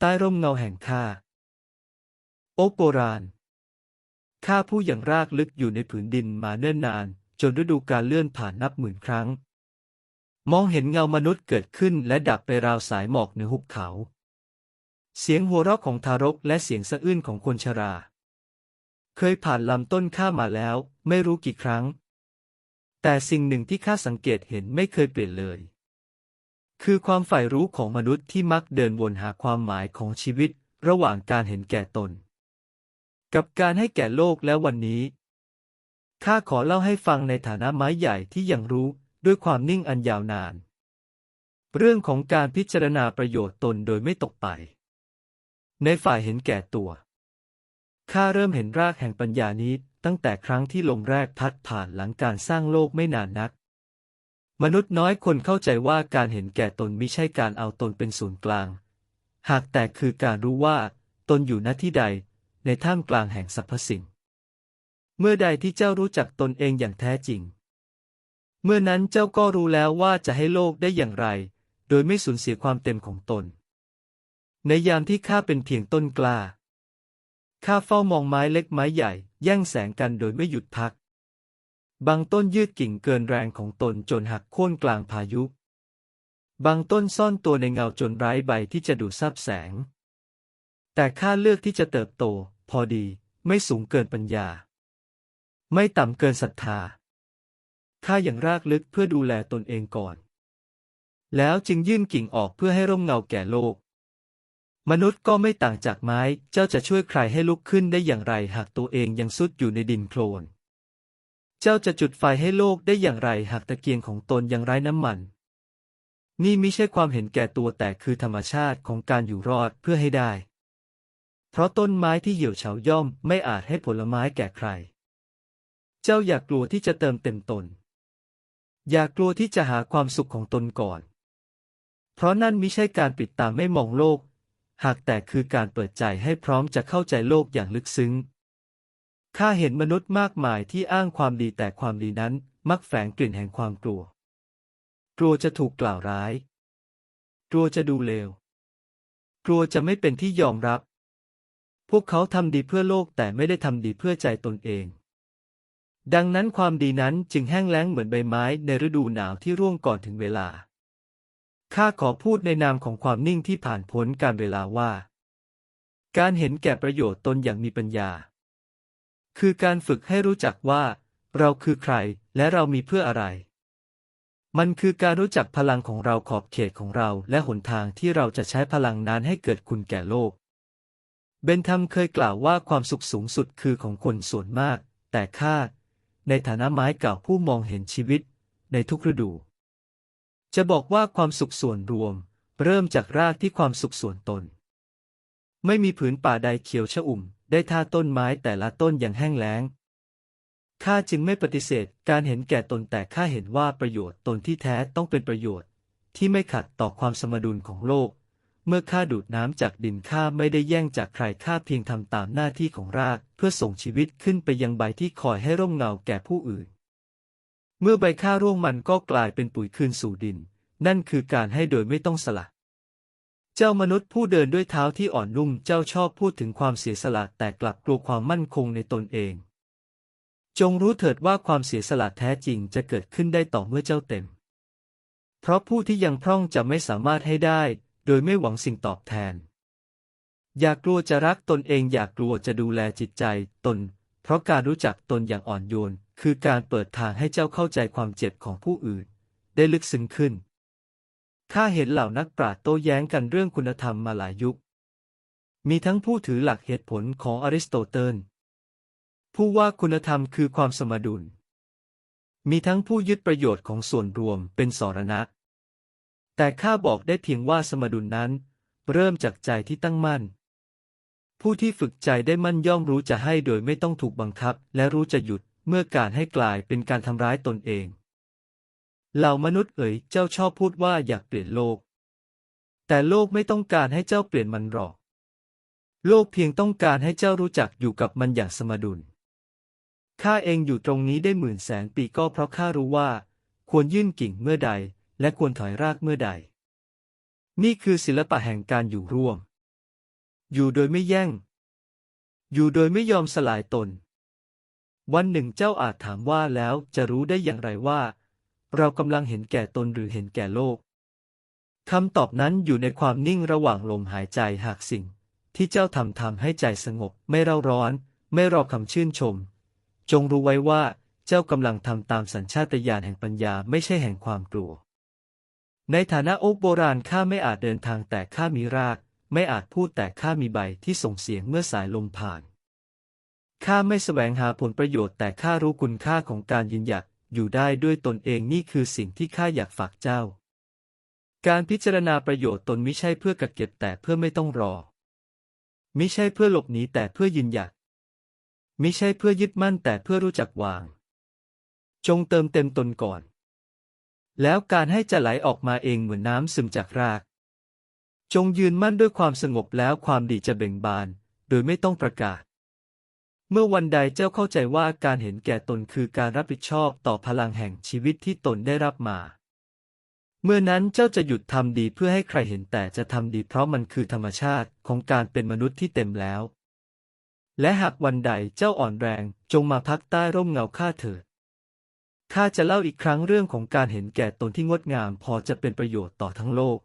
ใต้ร่มเงาแห่งข้า โอ๊กโบราณ ข้าผู้อย่างรากลึกอยู่ในผืนดินมาเนิ่นนาน จนฤดูกาลเลื่อนผ่านนับหมื่นครั้ง มองเห็นเงามนุษย์เกิดขึ้นและดับไปราวสายหมอกเหนือหุบเขา เสียงหัวเราะของทารกและเสียงสะอื้นของคนชรา เคยผ่านลำต้นข้ามาแล้ว ไม่รู้กี่ครั้ง แต่สิ่งหนึ่งที่ข้าสังเกตเห็นไม่เคยเปลี่ยนเลย คือความใฝ่รู้ของมนุษย์ที่มักเดินวนหาความหมายของชีวิต ระหว่างการเห็นแก่ตน กับการให้แก่โลกและวันนี้ข้าขอเล่าให้ฟังในฐานะไม้ใหญ่ที่ยังรู้ด้วยความนิ่งอันยาวนาน เรื่องของการพิจารณาประโยชน์ตนโดยไม่ตกไป ในฝ่ายเห็นแก่ตัวข้าเริ่มเห็นรากแห่งปัญญานี้ตั้งแต่ครั้งที่ลมแรกพัดผ่านหลังการสร้างโลกไม่นานนัก มนุษย์น้อยคนเข้าใจว่าการเห็นแก่ตนไม่ใช่การเอาตนเป็นศูนย์กลาง หากแต่คือการรู้ว่า ตนอยู่ณที่ใด ในท่ามกลางแห่งสรรพสิ่ง เมื่อใดที่เจ้ารู้จักตนเองอย่างแท้จริง เมื่อนั้นเจ้าก็รู้แล้วว่าจะให้โลกได้อย่างไร โดยไม่สูญเสียความเต็มของตน ในยามที่ข้าเป็นเพียงต้นกล้าข้าเฝ้ามองไม้เล็กไม้ใหญ่ แย่งแสงกันโดยไม่หยุดพัก บางต้นยืดกิ่งเกินแรงของตนจนหักโค่นกลางพายุ บางต้นซ่อนตัวในเงาจนไร้ใบที่จะดูดซับแสง แต่ข้าเลือกที่จะเติบโต พอดี ไม่สูงเกินปัญญา ไม่ต่ำเกินศรัทธา ข้าอย่างรากลึกเพื่อดูแลตนเองก่อน แล้วจึงยื่นกิ่งออกเพื่อให้ร่มเงาแก่โลก มนุษย์ก็ไม่ต่างจากไม้ เจ้าจะช่วยใครให้ลุกขึ้นได้อย่างไรหากตัวเองยังซุดอยู่ในดินโคลน เจ้าจะจุดไฟให้โลกได้อย่างไรหากตะเกียงของตนยังไร้น้ำมัน นี่ไม่ใช่ความเห็นแก่ตัวแต่คือธรรมชาติของการอยู่รอดเพื่อให้ได้ เพราะต้นไม้ที่เหี่ยวเฉาย่อมไม่อาจให้ผลไม้แก่ใคร เจ้าอย่ากลัวที่จะเติมเต็มตน อย่ากลัวที่จะหาความสุขของตนก่อน เพราะนั่นมิใช่การปิดตาไม่มองโลก หากแต่คือการเปิดใจให้พร้อมจะเข้าใจโลกอย่างลึกซึ้ง ข้าเห็นมนุษย์มากมายที่อ้างความดีแต่ความดีนั้น มักแฝงกลิ่นแห่งความกลัว กลัวจะถูกกล่าวร้าย กลัวจะดูเลว กลัวจะไม่เป็นที่ยอมรับ พวกเขาทำดีเพื่อโลกแต่ไม่ได้ทำดีเพื่อใจตนเอง ดังนั้นความดีนั้นจึงแห้งแล้งเหมือนใบไม้ในฤดูหนาวที่ร่วงก่อนถึงเวลา ข้าขอพูดในนามของความนิ่งที่ผ่านพ้นการเวลาว่า การเห็นแก่ประโยชน์ตนอย่างมีปัญญา คือการฝึกให้รู้จักว่า เราคือใครและเรามีเพื่ออะไร มันคือการรู้จักพลังของเราขอบเขตของเราและหนทางที่เราจะใช้พลังนั้นให้เกิดคุณแก่โลก เบนทัมเคยกล่าวว่าความสุขสูงสุดคือของคนส่วนมาก แต่ข้าในฐานะไม้เก่าผู้มองเห็นชีวิต ในทุกฤดู จะบอกว่าความสุขส่วนรวม เริ่มจากรากที่ความสุขส่วนตน ไม่มีผืนป่าใดเขียวชอุ่ม ได้ท่าต้นไม้แต่ละต้นอย่างแห้งแล้งข้าจึงไม่ปฏิเสธการเห็นแก่ตนแต่ข้าเห็นว่าประโยชน์ตนที่แท้ต้องเป็นประโยชน์ ที่ไม่ขัดต่อความสมดุลของโลก เมื่อข้าดูดน้ำจากดินข้าไม่ได้แย่งจากใครข้าเพียงทำตามหน้าที่ของราก เพื่อส่งชีวิตขึ้นไปยังใบที่คอยให้ร่มเงาแก่ผู้อื่น เมื่อใบข้าร่วงมันก็กลายเป็นปุ๋ยคืนสู่ดิน นั่นคือการให้โดยไม่ต้องสละ เจ้ามนุษย์ผู้เดินด้วยเท้าที่อ่อนนุ่มเจ้าชอบพูดถึงความเสียสละแต่กลับกลัวความมั่นคงในตนเอง จงรู้เถิดว่าความเสียสละแท้จริงจะเกิดขึ้นได้ต่อเมื่อเจ้าเต็ม เพราะผู้ที่ยังพร่องจะไม่สามารถให้ได้ โดยไม่หวังสิ่งตอบแทน อย่ากลัวจะรักตนเองอย่ากลัวจะดูแลจิตใจตน เพราะการรู้จักตนอย่างอ่อนโยน คือการเปิดทางให้เจ้าเข้าใจความเจ็บของผู้อื่น ได้ลึกซึ้งขึ้น ข้าเห็นเหล่านักปราชญ์โต้แย้งกันเรื่องคุณธรรมมาหลายยุค มีทั้งผู้ถือหลักเหตุผลของอริสโตเติล ผู้ว่าคุณธรรมคือความสมดุล มีทั้งผู้ยึดประโยชน์ของส่วนรวมเป็นสรณะ แต่ข้าบอกได้เพียงว่าสมดุลนั้น เริ่มจากใจที่ตั้งมั่น ผู้ที่ฝึกใจได้มั่นย่อมรู้จะให้โดยไม่ต้องถูกบังคับ และรู้จะหยุดเมื่อการให้กลายเป็นการทำร้ายตนเอง เหล่ามนุษย์เอ๋ยเจ้าชอบพูดว่าอยากเปลี่ยนโลก แต่โลกไม่ต้องการให้เจ้าเปลี่ยนมันหรอก โลกเพียงต้องการให้เจ้ารู้จักอยู่กับมันอย่างสมดุลข้าเองอยู่ตรงนี้ได้หมื่นแสนปีก็เพราะข้ารู้ว่า ควรยื่นกิ่งเมื่อใด และควรถอยรากเมื่อใด นี่คือศิลปะแห่งการอยู่ร่วม อยู่โดยไม่แย่ง อยู่โดยไม่ยอมสลายตน วันหนึ่งเจ้าอาจถามว่าแล้วจะรู้ได้อย่างไรว่า เรากำลังเห็นแก่ตนหรือเห็นแก่โลกคำตอบนั้นอยู่ในความนิ่งระหว่างลมหายใจหากสิ่ง ที่เจ้าทำทำให้ใจสงบ ไม่เร่าร้อน ไม่รอคำชื่นชม จงรู้ไว้ว่า เจ้ากำลังทำตามสัญชาตญาณแห่งปัญญาไม่ใช่แห่งความกลัว ในฐานะโอ๊กโบราณข้าไม่อาจเดินทางแต่ข้ามีราก ไม่อาจพูดแต่ข้ามีใบที่ส่งเสียงเมื่อสายลมผ่านข้าไม่แสวงหาผลประโยชน์แต่ข้ารู้คุณค่าของการยืนหยัด อยู่ได้ด้วยตนเองนี่คือสิ่งที่ข้าอยากฝากเจ้า การพิจารณาประโยชน์ตนไม่ใช่เพื่อกักเก็บแต่เพื่อไม่ต้องรอมิใช่เพื่อหลบหนีแต่เพื่อยืนหยัดมิใช่เพื่อยึดมั่นแต่เพื่อรู้จักวาง จงเติมเต็มตนก่อน แล้วการให้จะไหลออกมาเองเหมือนน้ำซึมจากราก จงยืนมั่นด้วยความสงบแล้วความดีจะเบ่งบาน โดยไม่ต้องประกาศ เมื่อวันใดเจ้าเข้าใจว่าการเห็นแก่ตนคือการรับผิดชอบต่อพลังแห่งชีวิตที่ตนได้รับมา เมื่อนั้นเจ้าจะหยุดทำดีเพื่อให้ใครเห็นแต่จะทำดีเพราะมันคือธรรมชาติของการเป็นมนุษย์ที่เต็มแล้ว และหากวันใดเจ้าอ่อนแรงจงมาพักใต้ร่มเงาข้าเถิดข้าจะเล่าอีกครั้งเรื่องของการเห็นแก่ตนที่งดงามพอจะเป็นประโยชน์ต่อทั้งโลก